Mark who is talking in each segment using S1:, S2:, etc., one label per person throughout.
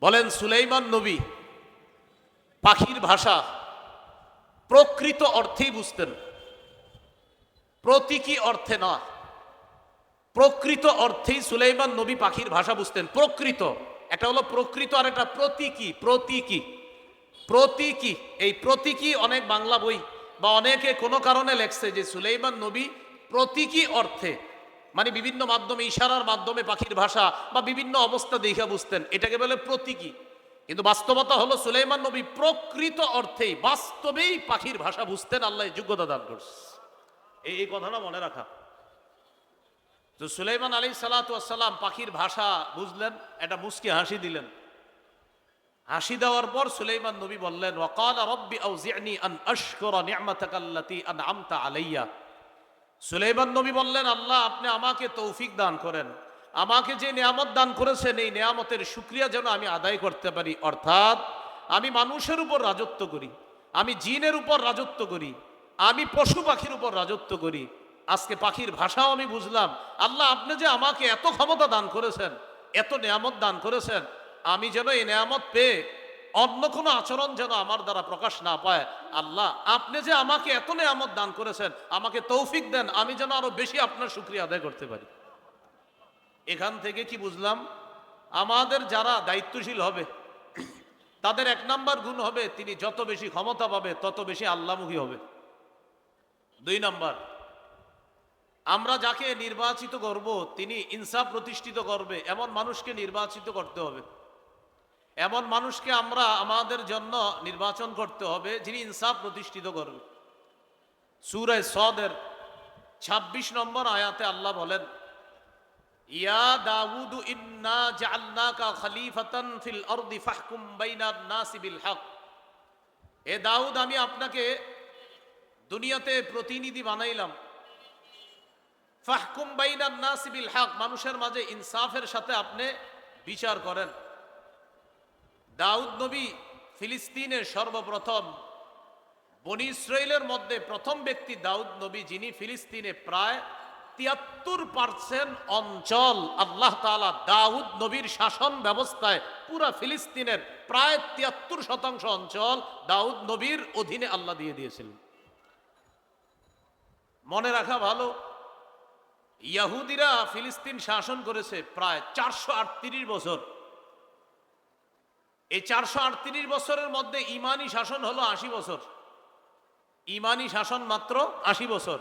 S1: বলেন, সুলাইমান নবী, পাখির ভাষা প্রকৃত অর্থেই বুঝতেন। প্রতীকী অর্থে না প্রকৃত অর্থেই সুলাইমান নবী পাখির ভাষা বুঝতেন। প্রকৃত, একটা হলো প্রকৃত আর একটা প্রতীকী প্রতীকী। প্রতীকী, এই প্রতীকী অনেক বাংলা বই বা অনেকে কোনো কারণে লেখছে যে সুলাইমান নবী প্রতীকী অর্থে মানে বিভিন্ন মাধ্যমে, ইশারার মাধ্যমে পাখির ভাষা বা বিভিন্ন অবস্থা দেখা বুঝতেন। এটাকে বলে প্রতীকী। কিন্তু বাস্তবতা হলো সুলাইমান নবী প্রকৃত অর্থেই, বাস্তবেই পাখির ভাষা বুঝতেন, আল্লাহ যোগ্যতা দান করছে। এই কথাটা মনে রাখা। তো সুলাইমান আলী সালাতাম পাখির ভাষা বুঝলেন, এটা মুস্কি হাসি দিলেন। হাসি দেওয়ার পর সুলাইমান নবী বললেন ওয়াকাল রব্বি আউজিআনি আন আশকুরা নি'মাতাকাল্লাতী আনআমতা আলাইয়া। সুলাইমান নবী বললেন, আল্লাহ, আপনি আমাকে তৌফিক দান করেন। আমাকে যে নিয়ামত দান করেছেন, এই নিয়ামতের শুক্রিয়া যেন আমি আদায় করতে পারি। অর্থাৎ, আমি মানুষের উপর রাজত্ব করি, আমি জিনের উপর রাজত্ব করি, আমি পশু পাখির উপর রাজত্ব করি। আজকে পাখির ভাষাও আমি বুঝলাম। আল্লাহ, আপনি যে আমাকে এত ক্ষমতা দান করেছেন, এত নিয়ামত দান করেছেন, আমি যেন এই নিয়ামত পেয়ে অন্য কোনো আচরণ যেন আমার দ্বারা প্রকাশ না পায়। আল্লাহ, আপনি যে আমাকে এত নিয়ামত দান করেছেন, আমাকে তৌফিক দেন, আমি যেন আরও বেশি আপনার শুক্রিয়া আদায় করতে পারি। এখান থেকে কি বুঝলাম? আমাদের যারা দায়িত্বশীল হবে, তাদের এক নাম্বার গুণ হবে, তিনি যত বেশি ক্ষমতা পাবে, তত বেশি আল্লাহমুখী হবে। দুই নাম্বার, আমরা যাকে নির্বাচিত করব, তিনি ইনসাফ প্রতিষ্ঠিত করবে, এমন মানুষকে নির্বাচিত করতে হবে। এমন মানুষকে আমরা আমাদের জন্য নির্বাচন করতে হবে যিনি ইনসাফ প্রতিষ্ঠিত করবে সুরায় সদের ২৬ নম্বর আয়াতে আল্লাহ বলেন, ইয়া দাউদ, ইন্না জাআলনাকা খলিফাতান ফিল আরদি ফাহকুম বাইনান নাসি বিল হক। এ দাউদ, আমি আপনাকে দুনিয়াতে প্রতিনিধি বানাইলাম। ফাহকুম বাইনান নাসি বিল হক, মানুষের মাঝে ইনসাফের সাথে আপনি বিচার করেন। দাউদ নবী ফিলিস্তিনের সর্বপ্রথম, বনি ইসরায়েলের মধ্যে প্রথম ব্যক্তি দাউদ নবী যিনি ফিলিস্তিনে প্রায় তিয়াত্তর পার্সেন্ট অঞ্চল আল্লাহ তাআলা দাউদ নবীর শাসন ব্যবস্থায় পুরা ফিলিস্তিনের প্রায় তিয়াত্তর শতাংশ অঞ্চল দাউদ নবীর অধীনে আল্লাহ দিয়ে দিয়েছিলেন। মনে রাখা ভালো, ইয়াহুদিরা ফিলিস্তিন শাসন করেছে প্রায় চারশো আটত্রিশ বছর। এই চারশো আটত্রিশ বছরের মধ্যে ইমানি শাসন হলো আশি বছর। ইমানি শাসন মাত্র আশি বছর।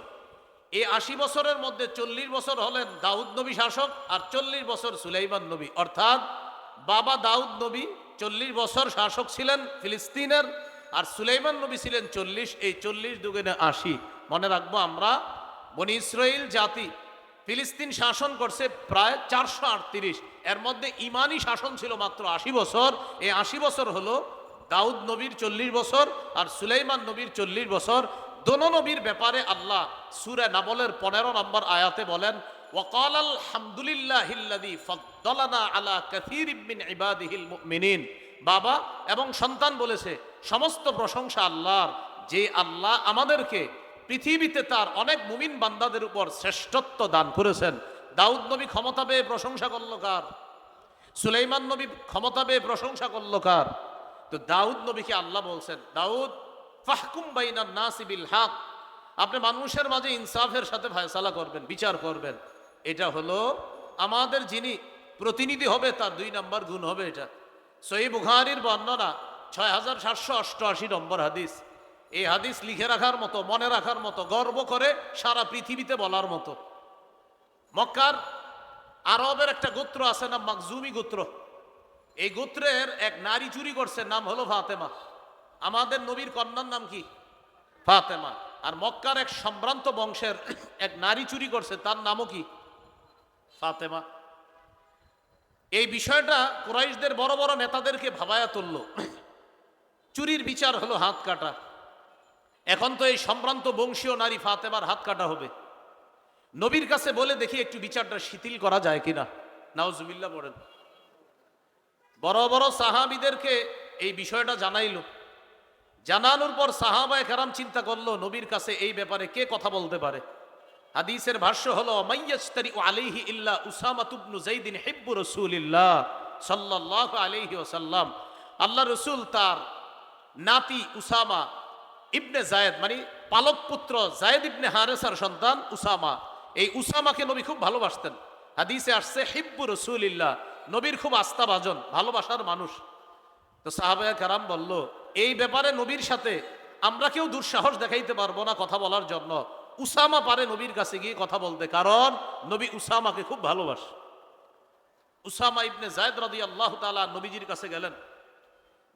S1: এই আশি বছরের মধ্যে চল্লিশ বছর হলেন দাউদ নবী শাসক আর চল্লিশ বছর সুলাইমান নবী। অর্থাৎ বাবা দাউদ নবী চল্লিশ বছর শাসক ছিলেন ফিলিস্তিনের আর সুলাইমান নবী ছিলেন চল্লিশ। এই চল্লিশ দুগুণে আশি। মনে রাখব আমরা, বনি ইসরায়েল জাতি ফিলিস্তিন শাসন করছে প্রায় চারশো আটত্রিশ। এর মধ্যে ইমানি শাসন ছিল মাত্র আশি বছর। এই আশি বছর হলো দাউদ নবীর চল্লিশ বছর আর সুলাইমান নবীর চল্লিশ বছর। দোনো নবীর ব্যাপারে আল্লাহ সুরে নাবলের পনেরো নম্বর আয়াতে বলেন ওয়াকাল আলহামদুলিল্লাহিল্লাযী ফাদ্দালানা আলা কাসীরিম মিন ইবাদিহিল মুমিনিন। বাবা এবং সন্তান বলেছে, সমস্ত প্রশংসা আল্লাহর, যে আল্লাহ আমাদেরকে পৃথিবীতে তার অনেক মুমিন বান্দাদের উপর শ্রেষ্ঠত্ব দান করেছেন। দাউদ নবী ক্ষমতা পেয়ে প্রশংসা করল কার? সুলাইমান নবী ক্ষমতা পেয়ে প্রশংসা করল কার? তো দাউদ নবীকে আল্লাহ বলছেন, দাউদ, ফাহকুম বাইনান নাসিবিল হাক। আপনি মানুষের মাঝে ইনসাফের সাথে ফয়সালা করবেন, বিচার করবেন। এটা হলো আমাদের যিনি প্রতিনিধি হবে, তার দুই নম্বর গুণ হবে এটা। সই বুখারির বর্ণনা ছয় হাজার সাতশো অষ্টআশি নম্বর হাদিস। এই হাদিস লিখে রাখার মতো, মনে রাখার মতো, গর্ব করে সারা পৃথিবীতে বলার মতো। মক্কার আরবের একটা গোত্র আছে না মাকজুমি গোত্র। এই গোত্রের এক নারী চুরি করছে, নাম হলো ফাতেমা। আমাদের নবীর কন্যার নাম কি? ফাতেমা। আর মক্কার এক সম্ভ্রান্ত বংশের এক নারী চুরি করছে, তার নামও কি? ফাতেমা। এই বিষয়টা কুরাইশদের বড় বড় নেতাদেরকে ভাবায়া তুলল। চুরির বিচার হলো হাত কাটা। এখন তো এই সম্ভ্রান্ত বংশীয় নারী ফাতেমার হাত কাটা হবে। নবীর কাছে বলে দেখি একটু বিচারটা শিথিল করা যায় কিনা। নাওজুবিল্লা পড়েন। বড় বড় সাহাবিদেরকে এই বিষয়টা জানাইল। জানানোর পর সাহাবায় কারাম চিন্তা করল, নবীর কাছে এই ব্যাপারে কে কথা বলতে পারে? হাদিসের ভাষ্য হলো মাইয়াস্তারি আলাইহি ইল্লা উসামা তুবনু জাইদিন হিব্বু রাসূলিল্লাহ সাল্লাহ আলহি ওসাল্লাম আল্লাহ রসুল তার নাতি উসামা ইবনে জায়েদ মানে পালক পুত্র জায়েদ ইবনে হারেসার সন্তান উসামা এই উসামাকে নবী খুব ভালোবাসতেন। হাদিসে আসছে, হিব্বু রসুলিল্লাহ নবীর খুব আস্থাভাজন, ভালোবাসার মানুষ। তো সাহাবায়া কারাম বলল, এই ব্যাপারে নবীর সাথে আমরা কেউ দুঃসাহস দেখাইতে পারব না কথা বলার জন্য। উসামা পারে নবীর কাছে গিয়ে কথা বলতে, কারণ নবী উসামাকে খুব ভালোবাসে। উসামা ইবনে জায়দ রাদি আল্লাহ তালা নবীজির কাছে গেলেন।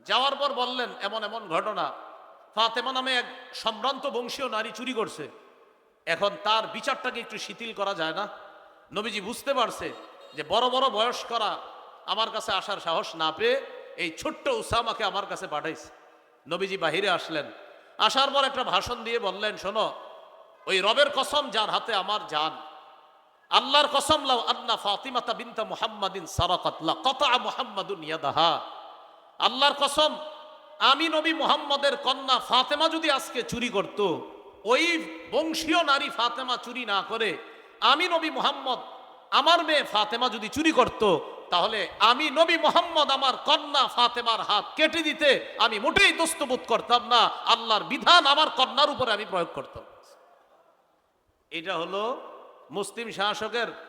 S1: যাওয়ার পর বললেন, এমন এমন ঘটনা। ফাতেমা নামে এক সম্ভ্রান্ত বংশীয় নারী চুরি করছে। এখন তার বিচারটাকে একটু শিথিল করা যায় না? নবীজি বুঝতে পারছে যে বড় বড় বয়স করা আমার কাছে আসার সাহস না পেয়ে এই ছোট্ট উসামাকে আমার কাছে পাঠাইছে। নবীজি বাহিরে আসলেন। আসার পর একটা ভাষণ দিয়ে বললেন, শোনো, ওই রবের কসম যার হাতে আমার জান। আল্লাহর কসম লাও আন্না ফাতিমাতা বিনতা মুহাম্মাদিন সারাকাত লা কাতা মুহাম্মাদুন ইয়াদাহা। আল্লাহর কসম, আমি নবী মুহাম্মদের কন্যা ফাতেমা যদি আজকে চুরি করত ওই বংশীয় নারী ফাতেমা চুরি না করে আমি নবী মোহাম্মদ, আমার মেয়ে ফাতেমা যদি চুরি করত, তাহলে আমি নবী মোহাম্মদ, আমার কন্যা ফাতেমার হাত কেটে দিতে আমি মোটেই দোস্তবোধ করতাম না। আল্লাহর বিধান আমার কন্যার উপরে আমি প্রয়োগ করতাম। এটা হলো মুসলিম শাসকের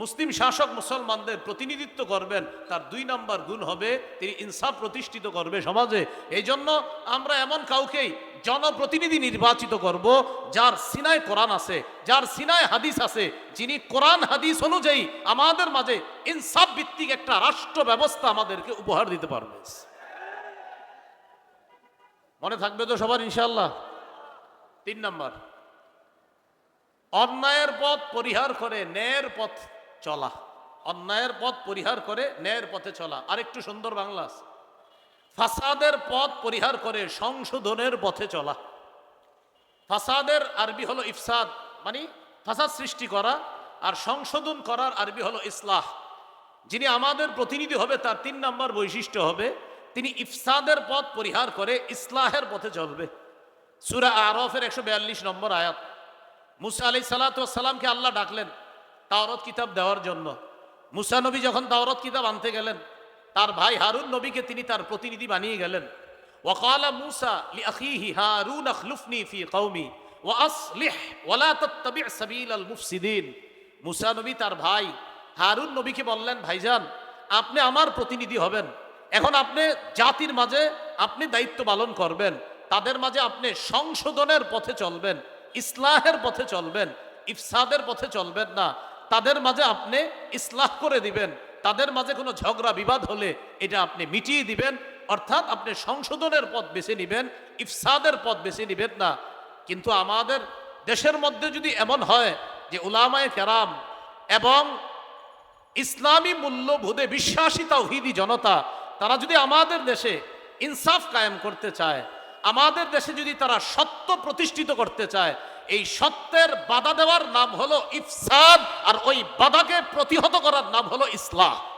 S1: মুসলিম শাসক মুসলমানদের প্রতিনিধিত্ব করবেন, তার দুই নম্বর গুণ হবে তিনি ইনসাফ প্রতিষ্ঠিত করবে সমাজে। এই জন্য আমরা এমন কাউকেই জনপ্রতিনিধি নির্বাচিত করব, যার সিনায় কোরআন আছে, যার সিনায় হাদিস আছে, যিনি কোরআন হাদিস অনুযায়ী আমাদের মাঝে ইনসাফ ভিত্তিক একটা রাষ্ট্র ব্যবস্থা আমাদেরকে উপহার দিতে পারবে। মনে থাকবে তো সবার ইনশাল্লাহ তিন নম্বর, অন্যায়ের পথ পরিহার করে ন্যায়ের পথ চলা। অন্যায়ের পথ পরিহার করে ন্যায়ের পথে চলা। আরেকটু সুন্দর বাংলা। ফাসাদের পথ পরিহার করে সংশোধনের পথে চলা। ফাসাদের আরবি হলো ইফসাদ মানে ফাসাদ সৃষ্টি করা আর সংশোধন করার আরবি হলো ইসলাহ। যিনি আমাদের প্রতিনিধি হবে, তার তিন নম্বর বৈশিষ্ট্য হবে, তিনি ইফসাদের পথ পরিহার করে ইসলাহের পথে চলবে। সুরা আরফের একশো বিয়াল্লিশ নম্বর আয়াত। মুসা আলি সালাতামকে আল্লাহ ডাকলেন তাওরত কিতাব দেওয়ার জন্য। মুসা নবী যখন তাওরত কিতাব আনতে গেলেন, তার ভাই হারুন নবীকে তিনি তার প্রতিনিধি বানিয়ে গেলেন। ওয়াকালা মুসা লিআখিহি হারুন আখলুফনি ফি কওমি, ওয়া আসলিহ ওয়ালা তাত্তাবি' সাবিলাল মুফসিদিন। মুসা নবী তার ভাই হারুন নবীকে বললেন, ভাইজান, আপনি আমার প্রতিনিধি হবেন। এখন আপনি জাতির মাঝে আপনি দায়িত্ব পালন করবেন। তাদের মাঝে আপনি সংশোধনের পথে চলবেন। ইসলাহের পথে চলবেন। ইফসাদের পথে চলবেন না। তাদের মাঝে আপনি ইসলাহ করে দিবেন, তাদের মাঝে কোনো ঝগড়া বিবাদ হলে এটা আপনি মিটিয়ে দিবেন, অর্থাৎ আপনি সংশোধনের পথ বেছে নিবেন, ইফসাদের পথ বেছে নিবেন না। কিন্তু আমাদের দেশের মধ্যে যদি এমন হয় যে উলামায়ে কেরাম এবং ইসলামী মূল্যবোধে বিশ্বাসী তাওহিদি জনতা, তারা যদি আমাদের দেশে ইনসাফ কায়েম করতে চায়, আমাদের দেশে যদি তারা সত্য প্রতিষ্ঠিত করতে চায় এই সত্যের বাধা দেওয়ার নাম হলো ইফসাদ, আর ওই বাধাকে প্রতিহত করার নাম হলো ইসলাম